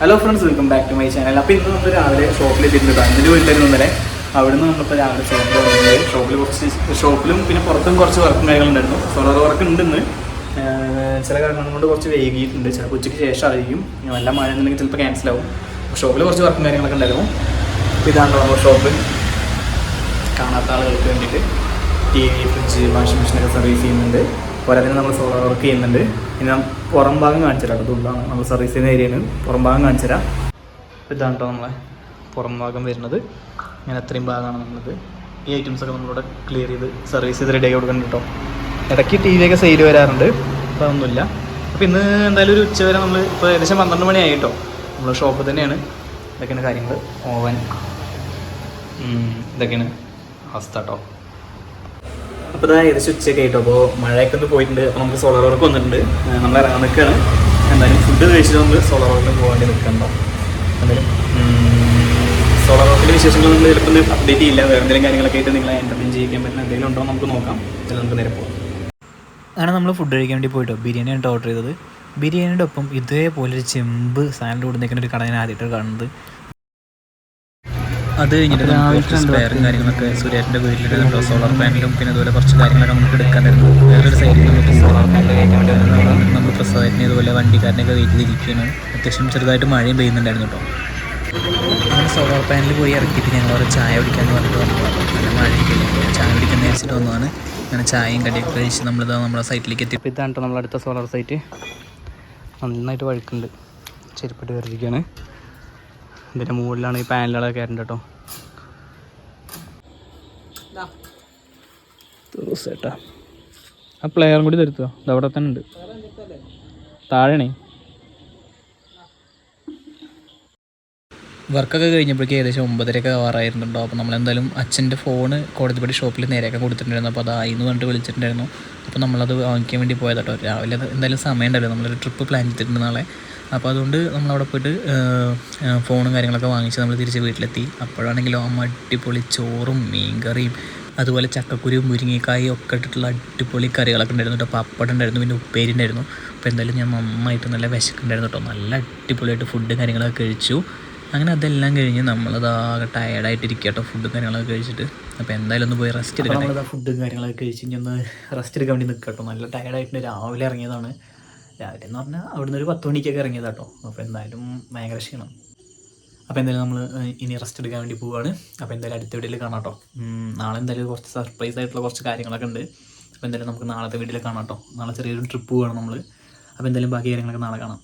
Hello friends welcome back to my channel അപ്പോൾ ഇന്ന് നമ്മൾ രാവിലെ ഷോപ്പിൽ എത്തിയിട്ടുണ്ട് അതിന്റെ വീട്ടിലായിരുന്നു ഇന്നലെ. അവിടുന്ന് നമ്മളിപ്പോൾ രാവിലെ ഷോപ്പിൽ വന്നിട്ടുണ്ട് ഷോപ്പിൽ കുറച്ച് ഷോപ്പിലും പിന്നെ പുറത്തും കുറച്ച് വർക്കും കാര്യങ്ങളുണ്ടായിരുന്നു അത് വർക്ക് ഉണ്ട് ഇന്ന്. ചില കാരണങ്ങൾ കൊണ്ട് കുറച്ച് വൈകിയിട്ടുണ്ട്. ചിലപ്പോൾ ഉച്ചയ്ക്ക് ശേഷം ആയിരിക്കും നല്ല മഴ ഉണ്ടെങ്കിൽ ചിലപ്പോൾ ക്യാൻസൽ ആവും. ഷോപ്പിൽ കുറച്ച് വർക്കും കാര്യങ്ങളൊക്കെ ഉണ്ടായിരുന്നു. അപ്പോൾ ഇതാണ് നമ്മൾ ഷോപ്പ് കാണാത്ത ആളുകൾക്ക് വേണ്ടിയിട്ട് ടി വി ഫ്രിഡ്ജ് വാഷിംഗ് മെഷീനൊക്കെ സർവീസ് ചെയ്യുന്നുണ്ട്. പോരാതെ നമ്മൾ സോളാർ വർക്ക് ചെയ്യുന്നുണ്ട്. ഇനി നാം പുറം ഭാഗം കാണിച്ചുതരാം അതുകൊണ്ടാണ് നമ്മൾ സർവീസ് ചെയ്യുന്ന ഏരിയയാണ് പുറം ഭാഗം കാണിച്ചുതരാം. ഇതാണ് കേട്ടോ നമ്മളെ പുറം ഭാഗം വരുന്നത്. ഇങ്ങനെ അത്രയും ഭാഗമാണ് നമ്മളത്. ഈ ഐറ്റംസ് ഒക്കെ നമ്മളിവിടെ ക്ലിയർ ചെയ്ത് സർവീസ് ചെയ്ത് റെഡി ആക്കി കൊടുക്കുന്നുണ്ട് ഇടയ്ക്ക് ടി വി ഒക്കെ സെയിൽ വരാറുണ്ട്. അപ്പോൾ അതൊന്നുമില്ല. അപ്പോൾ ഇന്ന് എന്തായാലും ഒരു ഉച്ച വരെ നമ്മൾ ഇപ്പോൾ ഏകദേശം പന്ത്രണ്ട് മണിയായി കേട്ടോ. നമ്മൾ ഷോപ്പ് തന്നെയാണ്. ഇതൊക്കെയാണ് കാര്യങ്ങൾ ഓവൻ. ഇതൊക്കെയാണ് അവസ്ഥ കേട്ടോ. അപ്പോൾ ഏകദേശം ഉച്ചയൊക്കെ ആയിട്ടോ. അപ്പോൾ മഴയൊക്കെ ഒന്ന് പോയിട്ടുണ്ട്. അപ്പോൾ നമുക്ക് സോളാർ വർക്ക് വന്നിട്ടുണ്ട്. നമ്മൾ ഇറങ്ങാൻ നിൽക്കുകയാണ് എന്തായാലും ഫുഡ് കഴിച്ചിട്ട് നമുക്ക് സോളാർ വർക്കിന് പോകാൻ നിൽക്കണ്ടോ എന്തായാലും സോളാർ വർക്കിന്റെ വിശേഷങ്ങൾ നമ്മൾ ചിലപ്പോൾ അപ്ഡേറ്റ് ചെയ്യില്ല. വേറെ എന്തെങ്കിലും കാര്യങ്ങളൊക്കെ ആയിട്ട് നിങ്ങളെ എന്റർടൈൻ ചെയ്യിക്കാൻ പറ്റുന്ന എന്തെങ്കിലും ഉണ്ടോ നമുക്ക് നോക്കാം. അതിൽ നമുക്ക് നേരെ പോകാം അങ്ങനെ നമ്മൾ ഫുഡ് കഴിക്കാൻ വേണ്ടി പോയിട്ടോ. ബിരിയാണിയാണ് ഓർഡർ ചെയ്തത്. ബിരിയാണിയുടെ ഒപ്പം ഇതേപോലെ ഒരു ചെമ്പ് സാലഡ് കൊടുത്തേക്കുന്ന ഒരു കട ഞാൻ ആദ്യമായിട്ട് കാണുന്നത്. അത് കഴിഞ്ഞിട്ട് നമുക്ക് സ്പെയറും കാര്യങ്ങളൊക്കെ സൂര്യേട്ടന്റെ വീട്ടിലിരുന്നുണ്ടോ സോളാർ പാനലും പിന്നെ അതുപോലെ കുറച്ച് കാര്യങ്ങളൊക്കെ നമുക്ക് എടുക്കാനായിരുന്നു വേറൊരു സൈഡിൽ നമുക്ക് സോളാർ പാനൽ കയറ്റാൻ നമ്മൾ പ്രസാദത്തിന് ഇതുപോലെ വണ്ടിക്കാരനൊക്കെ വെയിറ്റ് ചെയ്തിരിക്കുകയാണ് അത്യാവശ്യം ചെറുതായിട്ട് മഴയും പെയ്യുന്നുണ്ടായിരുന്നു കേട്ടോ. അങ്ങനെ സോളാർ പാനൽ പോയി ഇറക്കിയിട്ട് ഞങ്ങൾ ഒരു ചായ കുടിക്കാമെന്ന് പറഞ്ഞിട്ട് വന്നതാണ് നല്ല മഴയൊക്കെ. ചായ കുടിക്കാൻ നേരിച്ചിട്ട് വന്നതാണ്. അങ്ങനെ ചായയും കടിയൊക്കെ കഴിച്ച് നമ്മളിതാ നമ്മുടെ സൈറ്റിലേക്ക് എത്തി. ഇതാണ് കേട്ടോ നമ്മളടുത്ത സോളാർ സൈറ്റ് നന്നായിട്ട് വഴുക്കുണ്ട്. ചെരുപ്പിട്ട് കയറിയിരിക്കുകയാണ് ഇതിന്റെ മുകളിലാണ് ഈ പാനലുകളൊക്കെ കയറേണ്ടത് കേട്ടോ. തീർച്ചയായിട്ടാ ആ പ്ലെയറും കൂടി തരുത്തുക ഇത് അവിടെ തന്നെ ഉണ്ട്. താഴണേ വർക്കൊക്കെ കഴിഞ്ഞപ്പോഴേക്കും ഏകദേശം ഒമ്പതരയൊക്കെ ആവാറായിരുന്നുണ്ടോ അപ്പോൾ നമ്മളെന്തായാലും അച്ഛന്റെ ഫോണ് കോടതിപ്പടി ഷോപ്പിൽ നേരെയൊക്കെ കൊടുത്തിട്ടുണ്ടായിരുന്നു. അപ്പോൾ അത് ആയിന്ന് പറഞ്ഞിട്ട് വിളിച്ചിട്ടുണ്ടായിരുന്നു. അപ്പോൾ നമ്മളത് വാങ്ങിക്കാൻ വേണ്ടി പോയത് കേട്ടോ രാവിലെ എന്തായാലും സമയം ഉണ്ടല്ലോ നമ്മളൊരു ട്രിപ്പ് പ്ലാൻ ചെയ്തിട്ടുണ്ട് നാളെ. അപ്പോൾ അതുകൊണ്ട് നമ്മളവിടെ പോയിട്ട് ഏഹ്, ഏഹ്, ഫോണും കാര്യങ്ങളൊക്കെ വാങ്ങിച്ച് നമ്മൾ തിരിച്ച് വീട്ടിലെത്തി. അപ്പോഴാണെങ്കിലോ അമ്മ അടിപൊളി ചോറും മീൻകറിയും അതുപോലെ ചക്കക്കുരിയും മുരിങ്ങക്കായും ഒക്കെ ഇട്ടിട്ടുള്ള അടിപൊളി കറികളൊക്കെ ഉണ്ടായിരുന്നു കേട്ടോ പപ്പടം ഉണ്ടായിരുന്നു പിന്നെ ഉപ്പേരി ഉണ്ടായിരുന്നു. അപ്പോൾ എന്തായാലും ഞാൻ നന്നായിട്ട് നല്ല വിശക്കുണ്ടായിരുന്നു കേട്ടോ നല്ല അടിപൊളിയായിട്ട് ഫുഡ് കാര്യങ്ങളൊക്കെ കഴിച്ചു. അങ്ങനെ അതെല്ലാം കഴിഞ്ഞ് നമ്മളതാകെ ടയർഡായിട്ടിരിക്കുക കേട്ടോ ഫുഡും കാര്യങ്ങളൊക്കെ കഴിച്ചിട്ട്. അപ്പോൾ എന്തായാലും ഒന്ന് പോയി റെസ്റ്റ് എടുക്കാം നമ്മളത് നമ്മളിതാ ഫുഡും കാര്യങ്ങളൊക്കെ കഴിച്ച് ഇനി ഒന്ന് റെസ്റ്റ് എടുക്കാൻ വേണ്ടി നിൽക്കുക കേട്ടോ നല്ല ടയർഡായിട്ട് രാവിലെ ഇറങ്ങിയതാണ്. രാവിലെ എന്ന് പറഞ്ഞാൽ അവിടുന്ന് ഒരു പത്ത് മണിക്കൊക്കെ ഇറങ്ങിയതാണ് കേട്ടോ അപ്പോൾ എന്തായാലും ഭയങ്കര ക്ഷീണം. അപ്പോൾ എന്തായാലും നമ്മൾ ഇനി റെസ്റ്റ് എടുക്കാൻ വേണ്ടി പോവുകയാണ് അപ്പോൾ എന്തായാലും അടുത്ത വീഡിയോയിൽ കാണാം കേട്ടോ നാളെ എന്തായാലും കുറച്ച് സർപ്രൈസ് ആയിട്ടുള്ള കുറച്ച് കാര്യങ്ങളൊക്കെ ഉണ്ട്. അപ്പോൾ എന്തായാലും നമുക്ക് നാളത്തെ വീഡിയോയിൽ കാണാം കേട്ടോ നാളെ ചെറിയൊരു ട്രിപ്പ് പോവുകയാണ് നമ്മൾ അപ്പോൾ എന്തായാലും ബാക്കി കാര്യങ്ങളൊക്കെ നാളെ കാണാം.